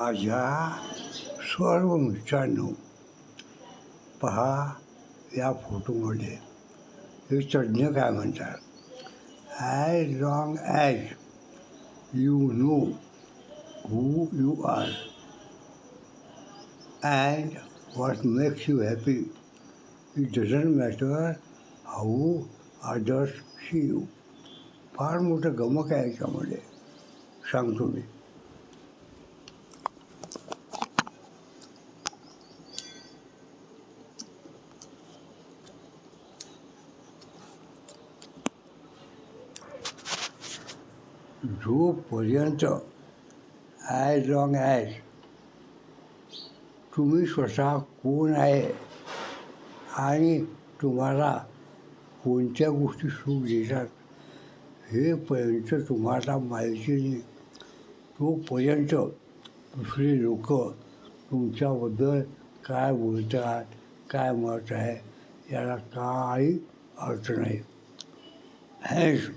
माझ्या सर्व मित्रांनो पहा या फोटोमध्ये हे तज्ज्ञ काय म्हणतात as long as you know who you are and what makes you happy it doesn't matter how others see you फार मोठं गमक आहे याच्यामध्ये सांगतो मी जोपर्यंत ॲज लॉंग ॲज तुम्ही स्वतः कोण आहे आणि तुम्हाला कोणत्या गोष्टी सुख देतात हेपर्यंत तुम्हाला माहिती नाही. तोपर्यंत दुसरे लोक तुमच्याबद्दल काय बोलतात काय मत आहे याला काही अर्थ नाही. Has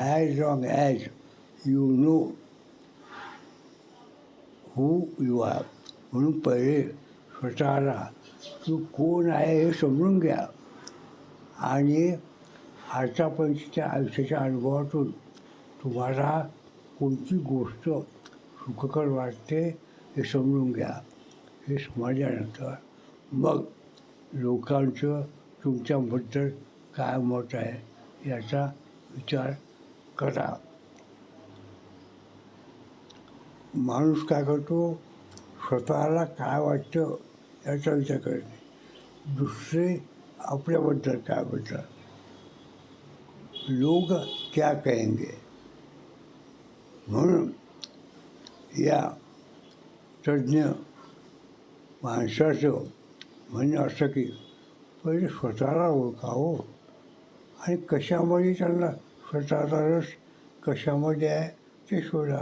as long as you know who you are. म्हणून पहिले स्वतःला तू कोण आहे हे समजून घ्या आणि आतापर्यंतच्या आयुष्याच्या अनुभवातून तुम्हाला कोणती गोष्ट सुखकर वाटते हे समजून घ्या हे समजल्यानंतर मग लोकांचं तुमच्याबद्दल काय मत आहे याचा विचार करा. माणूस काय करतो? स्वतःला काय वाटतं याचा विचार करते. दुसरे आपल्याबद्दल काय बोलतात? लोक क्या कहेंगे? म्हणून या तज्ज्ञ माणसाचं म्हणणं असं की पहिले स्वतःला ओळखावं आणि कशामध्ये त्यांना स्वतःचा रस कशामध्ये आहे ते शोधा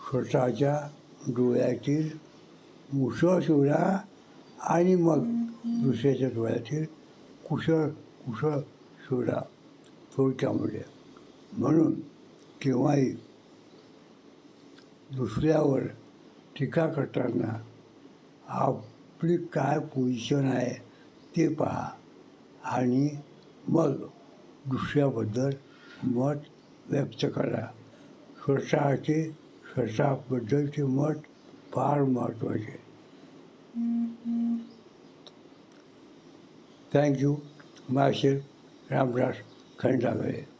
स्वतःच्या डोळ्यातील मुसळ शोधा आणि मग दुसऱ्याच्या डोळ्यातील कुशळ कुशळ शोधा थोडक्यामध्ये म्हणून केव्हाही दुसऱ्यावर टीका करताना आपली काय पोझिशन आहे ते पहा आणि मग दुसऱ्याबद्दल मत व्यक्त करा. स्वतःचे स्वतःबद्दलचे मत फार महत्त्वाचे. थँक्यू माशेर रामदास खंडागळे